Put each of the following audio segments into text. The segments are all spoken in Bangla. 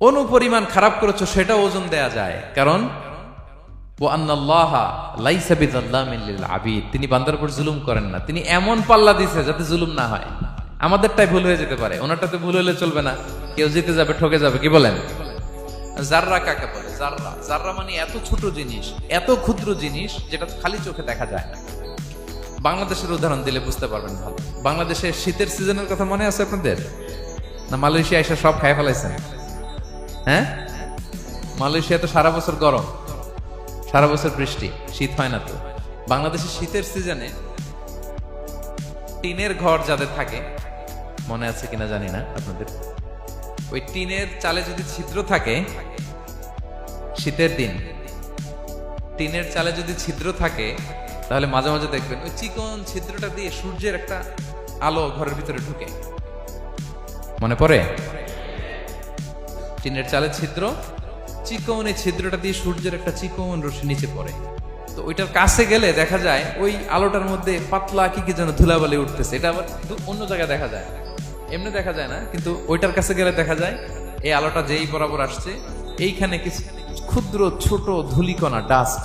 অনুপরিমাণ খারাপ করেছ সেটা ওজন দেয়া যায়। কারণ তিনি বান্দার উপর জুলুম করেন না। তিনি এমন পাল্লা দিছে যাতে জুলুম না হয়। আমাদেরটাই ভুল হয়ে যেতে পারে। ওনারটাতে ভুল হলে চলবে না। কেউ জিতে যাবে, ঠকে যাবে। কি বলেন? জাররা কাকে বলে? জাররা জাররা মানে এত ছোট জিনিস, এত ক্ষুদ্র জিনিস, যেটা খালি চোখে দেখা যায় না। বাংলাদেশের উদাহরণ দিলে বুঝতে পারবেন ভালো। বাংলাদেশের শীতের সিজনের কথা মনে আছে আপনাদের? না, মালয়েশিয়া এসে সব খাই ফেলাইছেন হ্যাঁ? মালয়েশিয়া তো সারা বছর গরম, সারা বছর বৃষ্টি, শীত হয় না তো। বাংলাদেশের শীতের সিজনে টিনের ঘর যাদের থাকে, মনে আছে কিনা জানি না আপনাদের? ওই টিনের চালে যদি ছিদ্র থাকে, শীতের দিন, টিনের চালে যদি ছিদ্র থাকে তাহলে মাঝে মাঝে দেখবেন ওই চিকন ছিদ্রটা দিয়ে সূর্যের একটা আলো ঘরের ভিতরে ঢুকে। মনে পড়ে? টিনের চালে ছিদ্র, চিকন এই ছিদ্রটা দিয়ে সূর্যের একটা চিকন রশ্মি নিচে পড়ে। তো ওইটার কাছে গেলে দেখা যায় ওই আলোটার মধ্যে পাতলা কি কি যেন ধুলাবালি উঠতেছে। এটা আবার অন্য জায়গায় দেখা যায়। এমনি দেখা যায় না, কিন্তু ওইটার কাছে গেলে দেখা যায় এই আলোটা যেই বরাবর আসছে, এইখানে কিছু ক্ষুদ্র ছোট ধুলিকণা, ডাস্ট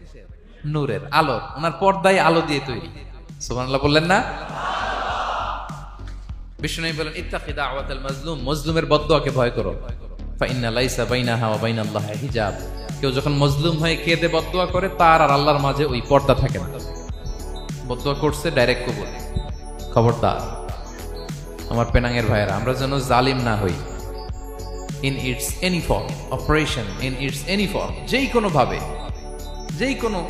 নূরের আলো, ওনার পর্দায় আলো দিয়ে তৈরি। সুবহানাল্লাহ বললেন না? বিষ্ণু বলেন মজলুমের ভয় করো। লাইসা হিজাব। কেউ যখন মজলুম হয়ে করে, তার আর আল্লাহর মাঝে ওই পর্দা থাকে না। করছে ডাইরেক্ট কবুল। খবরদার, আমার পেনাঙ্গের ভাইয়েরা, আমরা যেন জালিম না হই। In its any form operation in its any form যেই কোনো ভাবে, যেই কোনো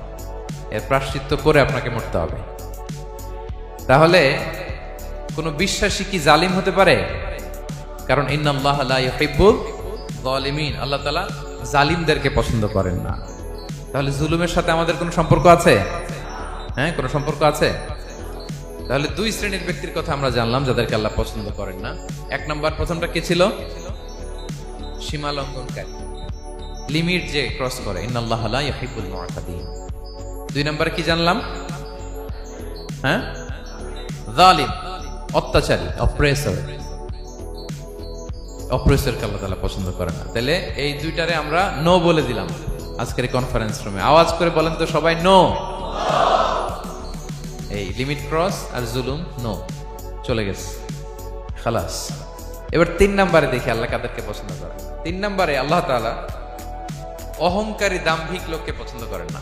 এর প্রাশ্চিত্য করে আপনাকে মরতে হবে। তাহলে, কোনো বিশ্বাসী কি জালিম হতে পারে? কারণ ইন্নাল্লাহ আল্লাহ তাআলা জালিমদেরকে পছন্দ করেন না। তাহলে জুলুমের সাথে আমাদের কোনো সম্পর্ক আছে? হ্যাঁ কোনো সম্পর্ক আছে? তাহলে দুই শ্রেণির ব্যক্তির কথা আমরা জানলাম, যাদেরকে আল্লাহ পছন্দ করেন না। এক নম্বর প্রথমটা কে ছিল? সীমা লঙ্ঘনকারী। লিমিট যে ক্রস করে, ইন্নাল্লাহ লা ইউহিব্বুল মুআতাদিন দুই নম্বরে কি জানলাম? হ্যাঁ? জালিম, অত্যাচারী অপ্রেসর অপ্রেসরকে আল্লাহ তাআলা পছন্দ করে না। তাহলে এই দুইটারে আমরা নো বলে দিলাম আজকের কনফারেন্স রুমে আওয়াজ করে বলেন তো সবাই নো এই লিমিট ক্রস আর জুলুম নো চলে গেছে। খালাস। এবার তিন নম্বরে দেখি আল্লাহ কাদেরকে পছন্দ করে। তিন নম্বরে আল্লাহ তাআলা অহংকারী, দাম্ভিক লোককে পছন্দ করেন না।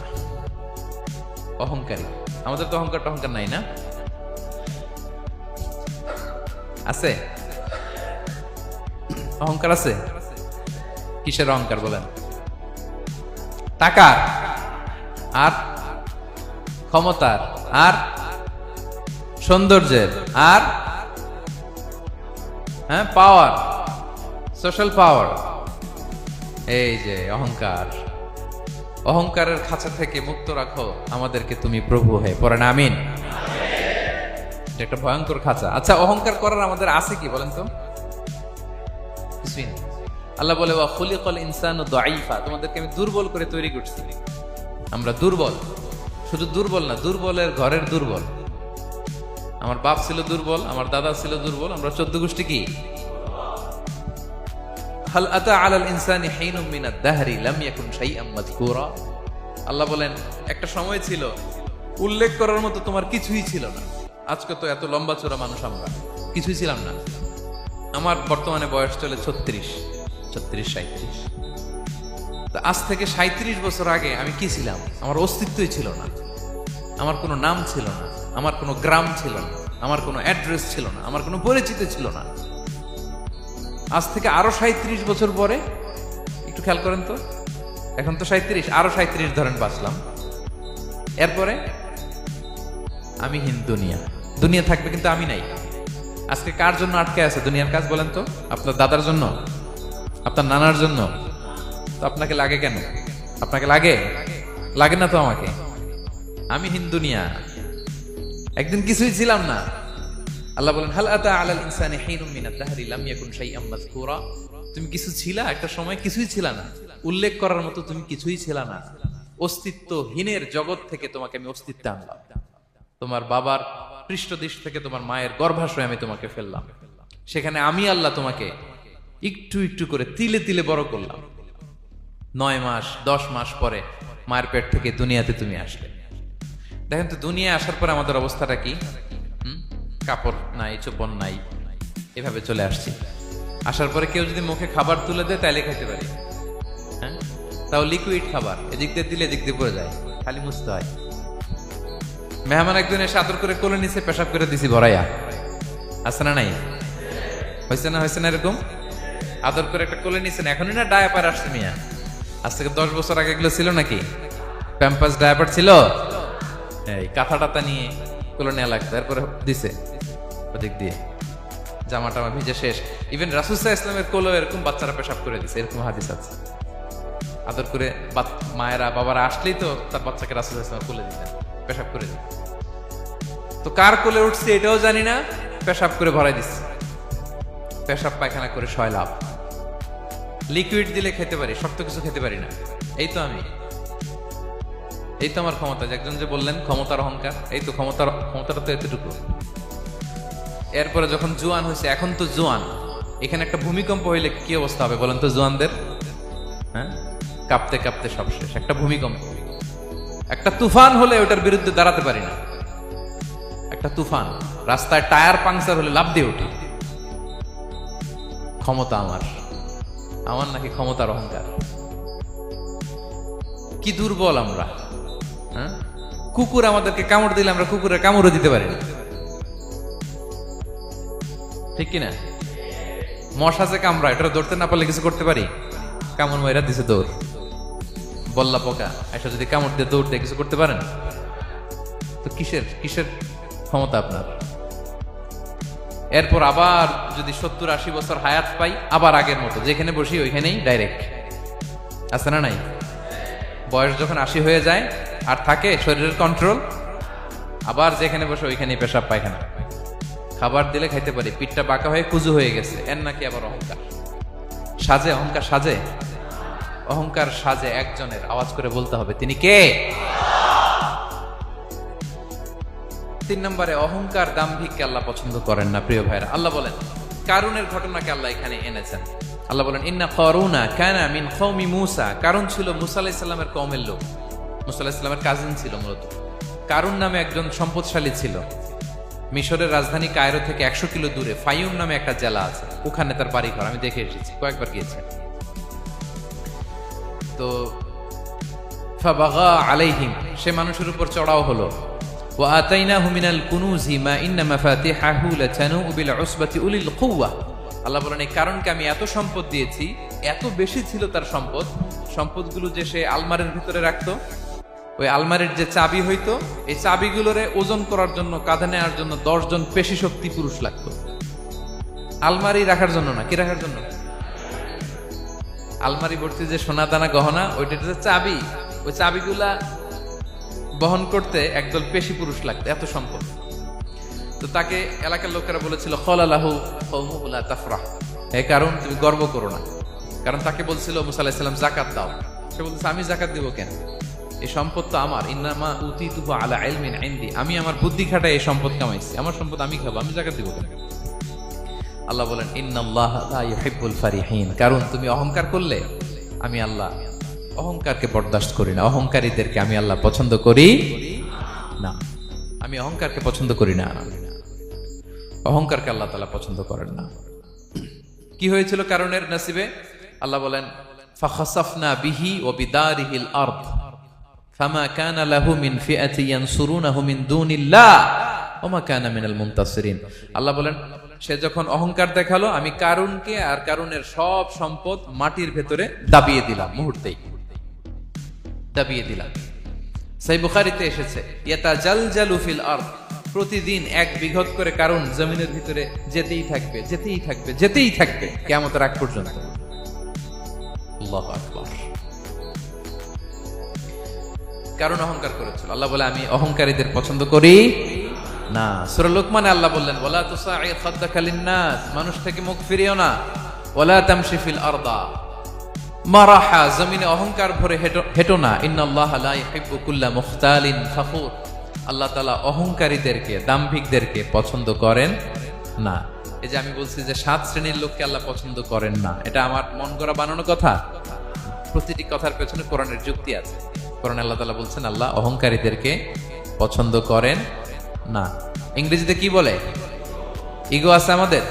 অহংকারী। আমাদের তো অহংকার টহংকার নাই না? আছে? অহংকার আছে? কিসের অহংকার বলেন? টাকা? আর? ক্ষমতার? আর? সৌন্দর্যের? আর? হ্যাঁ পাওয়ার সোশ্যাল পাওয়ার এই যে, অহংকার। অহংকারের খাঁচা থেকে মুক্ত রাখো আমাদেরকে তুমি প্রভু হয়ে পড়েন আমিন। একটা ভয়ঙ্কর খাঁচা। আচ্ছা অহংকার করার আমাদের আছে কি বলেন তো। আল্লাহ বলে ইনসানু দাঈফা। তোমাদেরকে আমি দুর্বল করে তৈরি করছি। আমরা দুর্বল। শুধু দুর্বল না, দুর্বলের ঘরের দুর্বল। আমার বাপ ছিল দুর্বল, আমার দাদা ছিল দুর্বল। আমরা চোদ্দ গোষ্ঠী কি? হাল আতা আলাল ইনসানি হিনুম মিনাদ দাহরি লাম ইয়াকুন শাইআম মাযকুরা আল্লাহ বলেন, একটা সময় ছিল, উল্লেখ করার মতো তোমার কিছুই ছিল না। আজকে তো এত লম্বা চোরা মানুষ আমরা, কিছুই ছিলাম না। আমার বর্তমানে বয়স চলে ছত্রিশ ছত্রিশ সাঁত্রিশ তা আজ থেকে সাঁত্রিশ বছর আগে আমি কি ছিলাম? আমার অস্তিত্বই ছিল না। আমার কোনো নাম ছিল না, আমার কোনো গ্রাম ছিল না, আমার কোনো অ্যাড্রেস ছিল না, আমার কোনো পরিচিত ছিল না। আজ থেকে আরও সাঁত্রিশ বছর পরে, একটু খেয়াল করেন তো, এখন তো সাঁত্রিশ আরও সাঁত্রিশ ধরেন বাঁচলাম। এরপরে, আমি হিন দুনিয়া। দুনিয়া থাকবে কিন্তু আমি নাই। আজকে কার জন্য আটকে আছে দুনিয়ার কাজ বলেন তো? আপনার দাদার জন্য? আপনার নানার জন্য? তো আপনাকে লাগে কেন? আপনাকে লাগে? লাগে না তো আমাকে? আমি হিন্দুনিয়া একদিন কিছুই ছিলাম না। আল্লাহ বলেন, হাল আতা আলাল দাহরি, লাম ইয়াকুন তুমি কিছু ছিলা, একটা সময় কিছুই ছিলা না। উল্লেখ করার মতো তুমি কিছুই ছিলা না। অস্তিত্বহীনের জগৎ থেকে তোমাকে আমি অস্তিত্ব আনলাম। তোমার বাবার পৃষ্ঠদেশ থেকে তোমার মায়ের গর্ভাশয় আমি তোমাকে ফেললাম। সেখানে আমি আল্লাহ তোমাকে একটু একটু করে তিলে তিলে বড় করলাম। নয় মাস, দশ মাস পরে মায়ের পেট থেকে দুনিয়াতে তুমি আসলে। দেখেন তো দুনিয়া আসার পরে আমাদের অবস্থাটা কি? কাপড় নাই, চোপন নাই, এভাবে চলে আসছি। আসার পরে কেউ যদি মুখে খাবার তুলে দেয়, তাইলে খেতে পারি। হ্যাঁ? তাও লিকুইড খাবার, এদিক দিয়ে দিলে এদিক দিয়ে পড়ে যায়, খালি মুছতে হয়। মেহমান একজন এসে আদর করে কোলে নিচে পেশাব করে দিছি, ভরাইয়া। আছে না নাই? হয়েছে না হয়েছে না এরকম? আদর করে একটা কোলে নিছেন, এখনই না ডায়াপার আসছে মিয়া? আজ থেকে দশ বছর আগে এগুলো ছিল নাকি? প্যাম্পাস ডায়াপার ছিল? এই, কাঁথা টাতা নিয়ে। কোলে নেওয়া লাগতো তারপরে দিছে ওদিক দিয়ে। জামা টামা ভিজে শেষ। ইভেন রাসুসাহ ইসলামের কোলো এরকম বাচ্চারা পেশাব করে দিছে, এরকম হাদিস আছে। আদর করে মায়েরা, বাবারা আসলেই তো তার বাচ্চাকে রাসুসাহ ইসলাম কোলে দিতেন, পেশাব করে দিতেন। তো কার কোলে উঠছে এটাও জানি না, পেশাব করে ভরাই দিচ্ছে পেশাব পায়খানা করে ছয় লাভ লিকুইড দিলে খেতে পারি, শক্ত কিছু খেতে পারি না। এই তো আমি। এই তো আমার ক্ষমতা একজন যে বললেন ক্ষমতার অহংকার, এই তো ক্ষমতার, ক্ষমতাটা তো এতটুকু। এরপরে যখন জোয়ান হয়েছে, এখন তো জোয়ান। এখানে একটা ভূমিকম্প হইলে কি অবস্থা হবে বলেন তো জোয়ানদের? হ্যাঁ? কাঁপতে কাঁপতে সব শেষ। একটা ভূমিকম্প। একটা তুফান হলে ওটার বিরুদ্ধে দাঁড়াতে পারি না। একটা তুফান। রাস্তায় টায়ার পাংচার হলে লাভ দিয়ে উঠি। ক্ষমতা আমার। আমার নাকি ক্ষমতার অহংকার। কি দুর্বল আমরা। হ্যাঁ? কুকুর আমাদেরকে কামড় দিলে আমরা কুকুরের কামড়ও দিতে পারি ঠিক কিনা? মশা যে কামড়া এটা ধরতে না পারলে কিছু করতে পারি? কামড় মাইরা দিছে দৌড়। বল্লা পোকা এটা যদি কামড় দিয়ে দৌড় দিয়ে কিছু করতে পারেন? তো কিসের কিসের ক্ষমতা আপনার? এরপর আবার যদি সত্তর আশি বছর হায়াত পাই, আবার আগের মতো, যেখানে বসি ওইখানেই ডাইরেক্ট আছে না নাই? বয়স যখন আশি হয়ে যায় আর থাকে শরীরের কন্ট্রোল আবার যেখানে বসে ওইখানেই পেশাব পায়খানা। খাবার দিলে খাইতে পারি, পিঠটা বাঁকা হয়ে কুজু হয়ে গেছে, এর নাকি আবার অহংকার। সাজে অহংকার সাজে? অহংকার সাজে একজনের, আওয়াজ করে বলতে হবে, তিনি কে? তিন নম্বরে, অহংকার দাম্ভিককে আল্লাহ পছন্দ করেন না, প্রিয় ভাইরা। আল্লাহ বলেন, কারুনের ঘটনাকে আল্লাহ এখানে এনেছেন। আল্লাহ বলেন, ইন্না করুনা কানা মিন কওমি মুসা। কারণ ছিল মুসা আলাইহিস সালামের কওমের লোক। মুসা আলাইহিস সালামের কাজিন ছিল মূলত। কারুন নামে একজন সম্পদশালী ছিল। মিশরের রাজধানী কায়রো থেকে একশো কিলো দূরে ফাইউম নামে একটা জেলা আছে। ওখানে তার বাড়ি ঘর আমি দেখে এসেছি। কয়েকবার গিয়েছি তো আলাইহিম। সে মানুষের উপর চড়াও হলো। আল্লাহ বলেন, এই কারণকে আমি এত সম্পদ দিয়েছি, এত বেশি ছিল তার সম্পদ। সম্পদগুলো যে সে আলমারের ভিতরে রাখতো ওই আলমারির যে চাবি হইতো, এই চাবিগুলোরে ওজন করার জন্য, কাঁধে নেওয়ার জন্য দশজন পেশি শক্তি পুরুষ লাগতো। আলমারি রাখার জন্য না, কি রাখার জন্য? আলমারি ভর্তি যে সোনা দানা গহনা, ওইটা যে চাবি, ওই চাবিগুলা বহন করতে একদল পেশি পুরুষ লাগতো, এত সম্পদ। তো তাকে এলাকার লোকেরা বলেছিল, খলালাহু কৌমুলা তাফরাহ। এ কারণ, তুমি গর্ব করো না। কারণ তাকে বলছিল, মুসা আলাহিসাল্লাম জাকাত দাও। সে বলছে, আমি জাকাত দিব কেন? এই সম্পদ তো আমার। ইন্নামা উতি তুহু আলা ইলমিন ইনদি। আমি আমার বুদ্ধি খাটায় এই সম্পদ কামাইছি। আমার সম্পদ আমি খাব, আমি জাকাত দিব আল্লাহ বলেন, ইন্নাল্লাহ লা ইউহিব্বুল ফারিহিন। কারণ তুমি অহংকার করলে আমি আল্লাহ অহংকারকে বরদাস্ত করি না। অহংকারীদেরকে আমি আল্লাহ পছন্দ করি না। আমি অহংকারকে পছন্দ করি না। অহংকারকে আল্লাহ তালা পছন্দ করেন না। কি হয়েছিল কারণের নাসিবে? আল্লাহ বলেন, ফাখাসাফনা বিহি ও বিদারিহিল আরদ। ফামা কানা লাহু মিন ফিআতি মিন মিনাল মুনতাসিরিন। আল্লাহ বলেন, সে যখন অহংকার দেখাল, আমি কারুনকে আর কারুনের সব সম্পদ মাটির ভেতরে দাবিয়ে দিলাম, মুহূর্তেই। দাবিয়ে দিলাম। সাই বুখারিতে এসেছে ইয়াতা জাল জালু ফিল আরদ, প্রতিদিন এক বিঘত করে কারণ জমিনের ভিতরে যেতেই থাকবে যেতেই থাকবে যেতেই থাকবে কেমতের আগ পর্যন্ত। আল্লাহু আকবার। কারণ অহংকার করেছিল। আল্লাহ বলে, আমি অহংকারীদের পছন্দ করি না। সূরা লোকমানে আল্লাহ বললেন খাদ্দাকা লিন্নাস। মানুষ থেকে মুখ ফিরিও না। ওয়ালা তামশি ফিল আরদা। মারাহা, জমিনে অহংকার ভরে হেঁটো না। ইন্নাল্লাহ মুখতালিন আল্লাহ অহংকারীদেরকে, দাম্ভিকদেরকে পছন্দ করেন না। এই যে আমি বলছি যে, সাত শ্রেণির লোককে আল্লাহ পছন্দ করেন না। এটা আমার মন করা বানানো কথা? প্রতিটি কথার পেছনে কোরআনের যুক্তি আছে। কোরআন আল্লাহ তাআলা বলছেন, আল্লাহ অহংকারীদেরকে পছন্দ করেন না। ইংরেজিতে কি বলে? ইগো আছে আমাদের?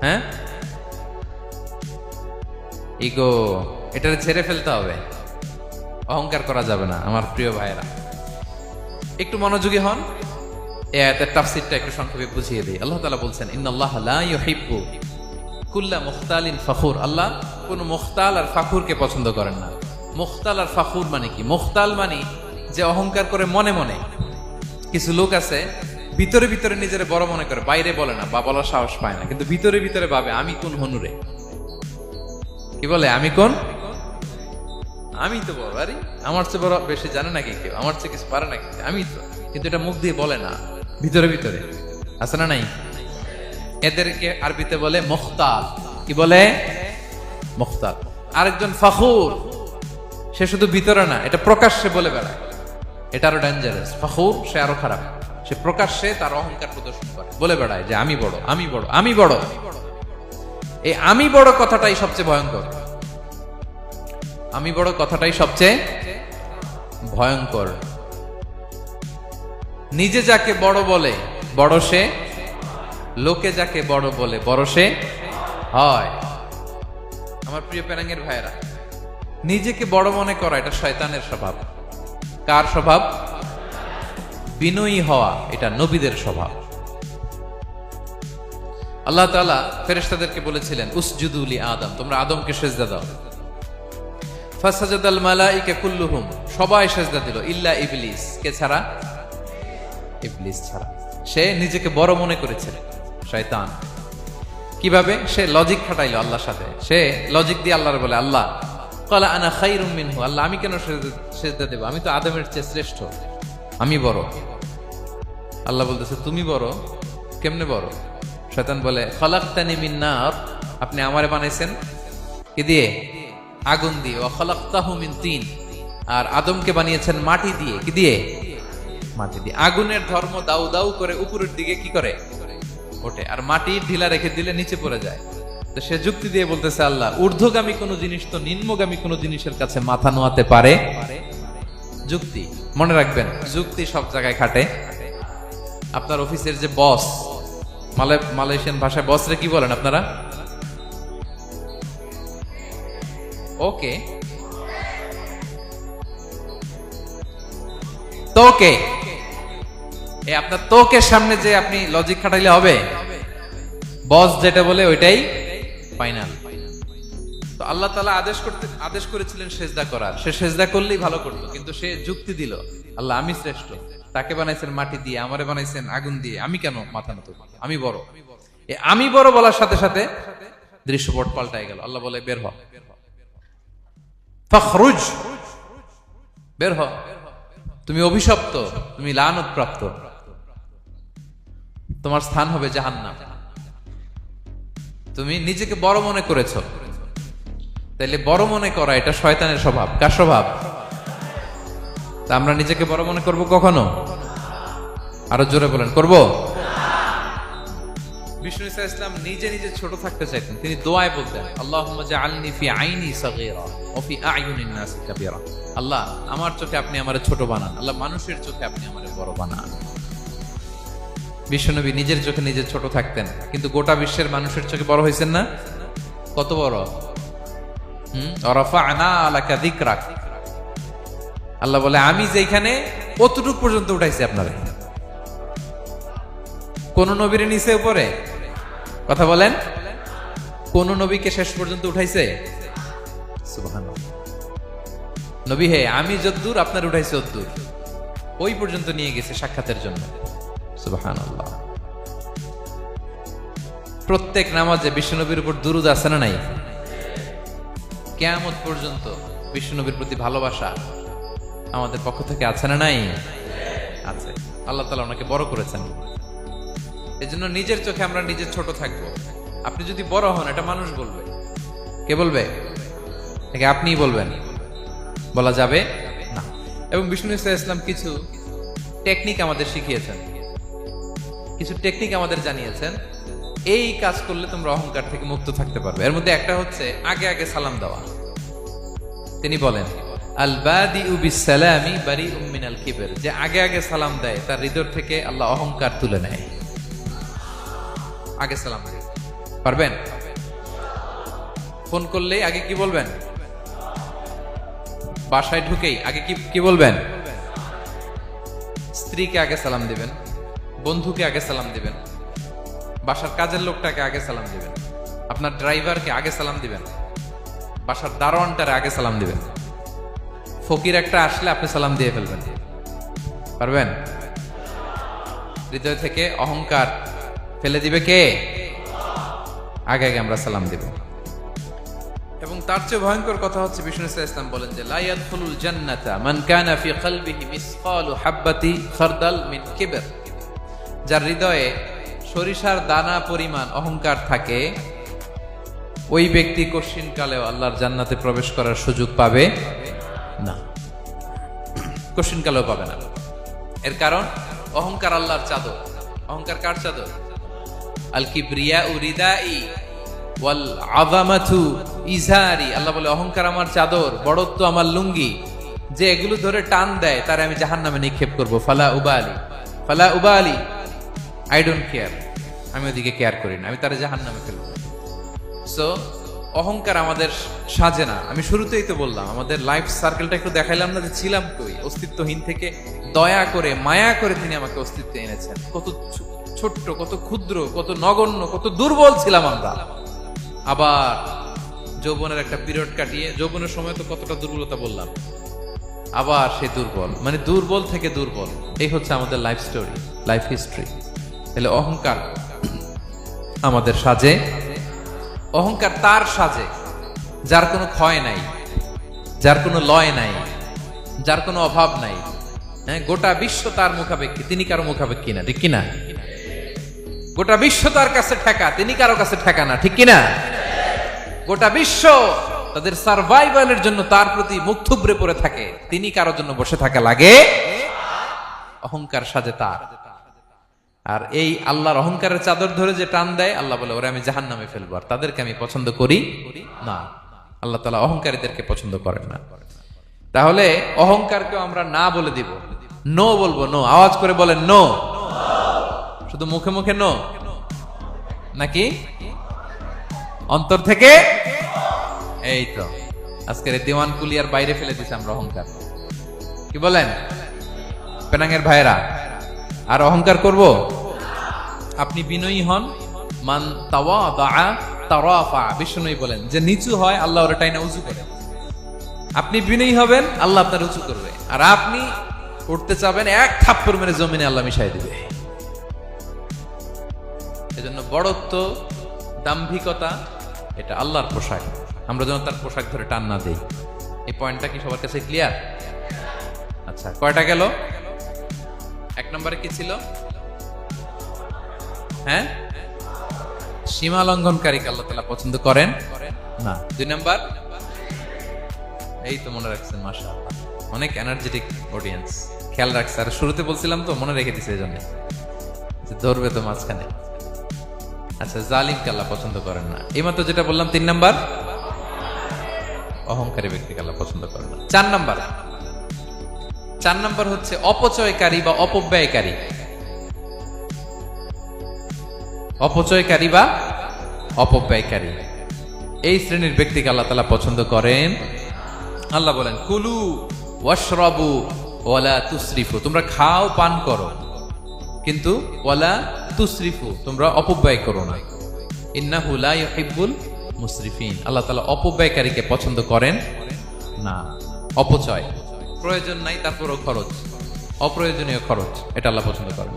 হ্যাঁ? ইগো এটা ছেড়ে ফেলতে হবে। অহংকার করা যাবে না, আমার প্রিয় ভাইয়েরা। একটু মনোযোগী হন। এ আয়াতের তাফসীরটা একটু সংক্ষেপে বুঝিয়ে দিই। আল্লাহ তাআলা বলছেন, ইন্নাল্লাহ লা ইউহিব্বু কুল্লা মুখতালিন ফাখুর। আল্লাহ কোন মুখতাল আর ফাখুরকে পছন্দ করেন না। মুখতাল আর ফাখুর মানে কি? মুখতাল মানে যে অহংকার করে মনে মনে। কিছু লোক আছে, ভিতরে ভিতরে নিজের বড় মনে করে, বাইরে বলে না, বা বলার সাহস পায় না। কিন্তু ভিতরে ভিতরে ভাবে, আমি কোন হনুরে? কি বলে, আমি কোন? আমি তো বড়, আরে, আমার চেয়ে বড় বেশি জানে নাকি কেউ? আমার চেয়ে কিছু পারে নাকি আমি তো। কিন্তু এটা মুখ দিয়ে বলে না, ভিতরে ভিতরে। আছে না নাই? এদেরকে আরবিতে বলে মুখতাল। কি বলে? মুখতাল। আরেকজন ফাখুর। সে শুধু ভিতরে না, এটা প্রকাশ্যে বলে বেড়ায়। এটা আরও ডেঞ্জারাস ফাখুর, সে আরও খারাপ। সে প্রকাশ্যে তার অহংকার প্রদর্শন করে। বলে বেড়ায় যে, আমি বড় আমি বড় আমি বড়। এই আমি বড় কথাটাই সবচেয়ে ভয়ঙ্কর। আমি বড় কথাটাই সবচেয়ে ভয়ঙ্কর। নিজে যাকে বড় বলে, বড় সে, লোকে যাকে বড় বলে, বড় সে হয়। আমার প্রিয় প্যারাঙ্গের ভাইয়েরা নিজেকে বড় মনে করা, এটা শয়তানের স্বভাব। কার স্বভাব? বিনয়ী হওয়া, এটা নবীদের স্বভাব। আল্লাহ তাআলা ফেরেশতাদেরকে বলেছিলেন উসজুদুলি আদম। তোমরা আদমকে সেজদা দাও। কুল্লুহুম, সবাই সেজদা দিল, ইল্লা ইবলিস। কে ছাড়া? ইবলিস ছাড়া। সে নিজেকে বড় মনে করেছে, শয়তান। কীভাবে? সে লজিক খাটাইলো আল্লাহর সাথে। সে লজিক দিয়ে আল্লাহর বলে, আল্লাহ কলা আনা খাইরুম মিনহু। আল্লাহ, আমি কেন সেজদা- দেব? আমি তো আদমের চেয়ে শ্রেষ্ঠ। আমি বড়। আল্লাহ বলতেছে, তুমি বড়? কেমনে বড়? শয়তান বলে, খলাক্তানি মিন নার আপনি আমারে বানাইছেন? কি দিয়ে? আগুন দিয়ে। ও খলাক্তাহু মিন তিন। আর আদমকে বানিয়েছেন মাটি দিয়ে। কি দিয়ে? মাটি দিয়ে। আগুনের ধর্ম দাউ দাউ করে উপরের দিকে কি করে? ওঠে। আর মাটি ঢিলা রেখে দিলে নিচে পড়ে যায়। তো সে যুক্তি দিয়ে বলতেছে, আল্লাহ, ঊর্ধ্বগামী কোনো জিনিস তো নিম্নগামী কোনো জিনিসের কাছে মাথা নোয়াতে পারে? যুক্তি, মনে রাখবেন, যুক্তি সব জায়গায় খাটে। আপনার অফিসের যে বস মালয় মালয়েশিয়ান ভাষায় বস রে কি বলেন আপনারা? ওকে। তোকে। এ আপনার তোকের সামনে যে আপনি লজিক খাটাইলে হবে? বস যেটা বলে ওইটাই ফাইনাল তো আল্লাহ তালা আদেশ করতে আদেশ করেছিলেন সেজদা করার। সে সেজদা করলেই ভালো করতো কিন্তু সে যুক্তি দিল, আল্লাহ, আমি শ্রেষ্ঠ। তাকে বানাইছেন মাটি দিয়ে, আমারে বানাইছেন আগুন দিয়ে। আমি কেন মাথা নত আমি বড়। আমি বড় বলার সাথে সাথে দৃশ্যপট পাল্টাই গেল। আল্লাহ বলে, বের হ। ফখরুজ। বের হ। তুমি অভিশপ্ত। তুমি লানত প্রাপ্ত। তোমার স্থান হবে জাহান্নাম। তুমি নিজেকে বড় মনে করেছ। তাইলে বড় মনে করা এটা শয়তানের স্বভাব। কার স্বভাব? তা আমরা নিজেকে বড় মনে করব কখনো? আরও জোরে বলেন, করব? বিষ্ণু ইসা ইসলাম নিজে নিজে ছোট থাকতে চাইতেন। তিনি দোয়ায় বলতেন, আল্লাহুম্মা জাআলনি ফি আইনি ওয়া ফি কাবীরা। আল্লাহ, আমার চোখে আপনি আমার ছোট বানান। আল্লাহ, মানুষের চোখে আপনি আমার বড় বানান। বিশ্বনবী নিজের চোখে নিজে ছোট থাকতেন, কিন্তু গোটা বিশ্বের মানুষের চোখে বড় হয়েছেন না? কত বড়? আল্লাহ বলে, আমি যেখানে কতটুক পর্যন্ত উঠাইছি আপনারে। কোন নবীর নিচে, উপরে? কথা বলেন। কোন নবীকে শেষ পর্যন্ত উঠাইছে? নবী হে, আমি যদ্দূর, আপনার উঠাইছে অদ্দূর। ওই পর্যন্ত নিয়ে গেছে সাক্ষাতের জন্য। সুবহান প্রত্যেক নামাজে বিশ্বনবীর উপর দুরুদ আছে না নাই? কেয়ামত পর্যন্ত বিশ্বনবীর প্রতি ভালোবাসা আমাদের পক্ষ থেকে আছে না নাই? আছে। আল্লাহ তালা ওনাকে বড় করেছেন। এই জন্য নিজের চোখে আমরা নিজের ছোট থাকব। আপনি যদি বড় হন, এটা মানুষ বলবে। কে বলবে? নাকি আপনিই বলবেন। বলা যাবে না। এবং বিষ্ণু ইসলাম কিছু টেকনিক আমাদের শিখিয়েছেন। কিছু টেকনিক আমাদের জানিয়েছেন। এই কাজ করলে তোমরা অহংকার থেকে মুক্ত থাকতে পারবে। এর মধ্যে একটা হচ্ছে আগে আগে সালাম দেওয়া। তিনি বলেন যে আগে আগে সালাম দেয়, তার হৃদয় থেকে আল্লাহ অহংকার তুলে নেয়। আগে সালাম পারবেন? ফোন করলেই আগে কি বলবেন? বাসায় ঢুকেই আগে কি কি বলবেন? স্ত্রীকে আগে সালাম দিবেন। বন্ধুকে আগে সালাম দিবেন। বাসার কাজের লোকটাকে আগে সালাম দিবেন। আপনার ড্রাইভারকে আগে সালাম দিবেন। বাসার দারোয়ানটারে আগে সালাম দিবেন। ফকির একটা আসলে আপনি সালাম দিয়ে ফেলবেন। পারবেন? হৃদয় থেকে অহংকার ফেলে দিবে কে? আগে আগে আমরা সালাম দিব। এবং তার চেয়ে ভয়ঙ্কর কথা হচ্ছে, বিষ্ণু ইসলাম বলেন যে, লা ইয়াদখুলুল জান্নাতা মান কানা ফি কলবিহি মিসকালু হাব্বাতি খারদাল মিন যার হৃদয়ে সরিষার দানা পরিমাণ অহংকার থাকে, ওই ব্যক্তি কশিন কালেও আল্লাহর জান্নাতে প্রবেশ করার সুযোগ পাবে না। কশিন কালেও পাবে না। এর কারণ, অহংকার আল্লাহর চাদর। অহংকার কার চাদর? আল কিবরিয়া উরিদাই ওয়াল আযামাতু ইজারি। আল্লাহ বলে, অহংকার আমার চাদর, বড়ত্ব আমার লুঙ্গি। যে এগুলো ধরে টান দেয়, তারে আমি জাহান্নামে নিক্ষেপ করব। ফালা উবালি। ফালা উবালি। আই ডোন্ট কেয়ার আমি ওদিকে কেয়ার করি না। আমি তারা জাহান্নামে ফেলব সো অহংকার আমাদের সাজে না। আমি শুরুতেই তো বললাম, আমাদের লাইফ সার্কেলটা একটু দেখাইলাম না যে ছিলাম কই? অস্তিত্বহীন থেকে দয়া করে, মায়া করে তিনি আমাকে অস্তিত্বে এনেছেন। কত ছোট্ট, কত ক্ষুদ্র, কত নগণ্য, কত দুর্বল ছিলাম আমরা। আবার যৌবনের একটা পিরিয়ড কাটিয়ে, যৌবনের সময় তো কতটা দুর্বলতা বললাম। আবার সে দুর্বল। মানে দুর্বল থেকে দুর্বল। এই হচ্ছে আমাদের লাইফ স্টোরি লাইফ হিস্ট্রি তাহলে অহংকার আমাদের সাজে। অহংকার তার সাজে, যার কোনো ক্ষয় নাই, যার কোনো লয় নাই, যার কোনো অভাব নাই। হ্যাঁ গোটা বিশ্ব তার মুখাপেক্ষী, তিনি কারও মুখাপেক্ষী না, ঠিক কিনা? গোটা বিশ্ব তার কাছে ঠেকা, তিনি কারও কাছে ঠেকা না, ঠিক কিনা? গোটা বিশ্ব তাদের সার্ভাইভালের জন্য তার প্রতি মুখ থুবড়ে পড়ে থাকে, তিনি কারোর জন্য বসে থাকা লাগে। অহংকার সাজে তার। আর এই আল্লাহর অহংকারের চাদর ধরে যে টান দেয়, আল্লাহ বলে, ওরা, আমি জাহান নামে ফেলব। আর তাদেরকে আমি পছন্দ করি না। আল্লাহ তালা অহংকারীদেরকে পছন্দ করেন না। তাহলে অহংকারকেও আমরা না বলে দিব। নো বলব, নো। আওয়াজ করে বলেন, নো। শুধু মুখে মুখে নো। নাকি? অন্তর থেকে? এই তো। আজকের দেওয়ান কুলিয়ার বাইরে ফেলে দিছে আমরা অহংকার। কি বলেন? পেনাঙ্গের ভাইরা আর অহংকার করব? আপনি বিনয়ী হন। মান তাওয়া বলেন, যে নিচু হয়, আল্লাহ ওর টাইনা উঁচু করে। আপনি বিনয়ী হবেন, আল্লাহ আপনার উঁচু করবে। আর আপনি উঠতে চাবেন, এক থাপ্পড় মেরে জমিনে আল্লাহ মিশাই দিবে। এজন্য বড়ত্ব, দাম্ভিকতা, এটা আল্লাহর পোশাক। আমরা যেন তার পোশাক ধরে টান না দেই। এই পয়েন্টটা কি সবার কাছে ক্লিয়ার আচ্ছা কয়টা গেল? এক নম্বরে কি ছিল? হ্যাঁ? সীমা লঙ্ঘনকারীকে আল্লাহ তালা পছন্দ করেন? না। দুই নাম্বার? এই তো মনে রাখছেন মাসা অনেক এনার্জেটিক অডিয়েন্স খেয়াল রাখছে। আর শুরুতে বলছিলাম তো মনে রেখে দিছে এই জন্য যে ধরবে তো মাঝখানে। আচ্ছা জালিমকে আল্লাহ পছন্দ করেন না। এইমাত্র যেটা বললাম তিন নাম্বার? অহংকারী ব্যক্তিকে আল্লাহ পছন্দ করেন না। চার নাম্বার? চার নাম্বার হচ্ছে অপচয়কারী বা অপব্যয়কারী। অপচয়কারী বা অপব্যয়কারী। এই শ্রেণির ব্যক্তিকে আল্লাহ তালা পছন্দ করেন। আল্লাহ বলেন, কুলু ওয়াশরাবু ওয়ালা তুসরিফু। তোমরা খাও, পান করো, কিন্তু ওয়ালা তুসরিফু, তোমরা অপব্যয় করো না। ইন্নাহু লা আল্লাহ তাআলা অপব্যয়কারীকে পছন্দ করেন না। অপচয়। প্রয়োজন নাই, তারপরও খরচ। অপ্রয়োজনীয় খরচ, এটা আল্লাহ পছন্দ করেন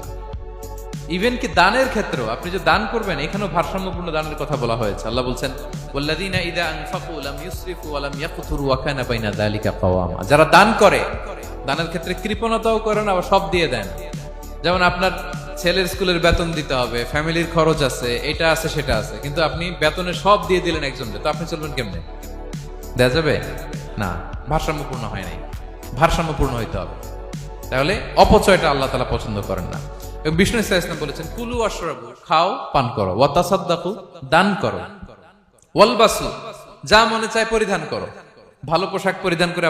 ইভেন কি দানের ক্ষেত্রেও, আপনি যে দান করবেন, এখানেও ভারসাম্যপূর্ণ দানের কথা বলা হয়েছে। আল্লাহ বলছেন যারা দান করে, দানের ক্ষেত্রে কৃপণতাও করেন আবার সব দিয়ে দেন। যেমন আপনার ছেলের স্কুলের বেতন দিতে হবে, ফ্যামিলির খরচ আছে, এটা আছে, সেটা আছে। কিন্তু আপনি বেতনে সব দিয়ে দিলেন একজনকে, তো আপনি চলবেন কেমনে? দেয়া যাবে? না, ভারসাম্যপূর্ণ হয় নাই। ভারসাম্যপূর্ণ হইতে হবে। তাহলে অপচয়টা আল্লাহ তালা পছন্দ করেন না। এবং বিষ্ণু ইসলাম বলেছেন, কুলু অশ্রবু খাও, পান করো। ওয়াতাসাদ্দাকু দান করো। ওয়ালবাসু যা মনে চায় পরিধান করো। ভালো পোশাক পরিধান করে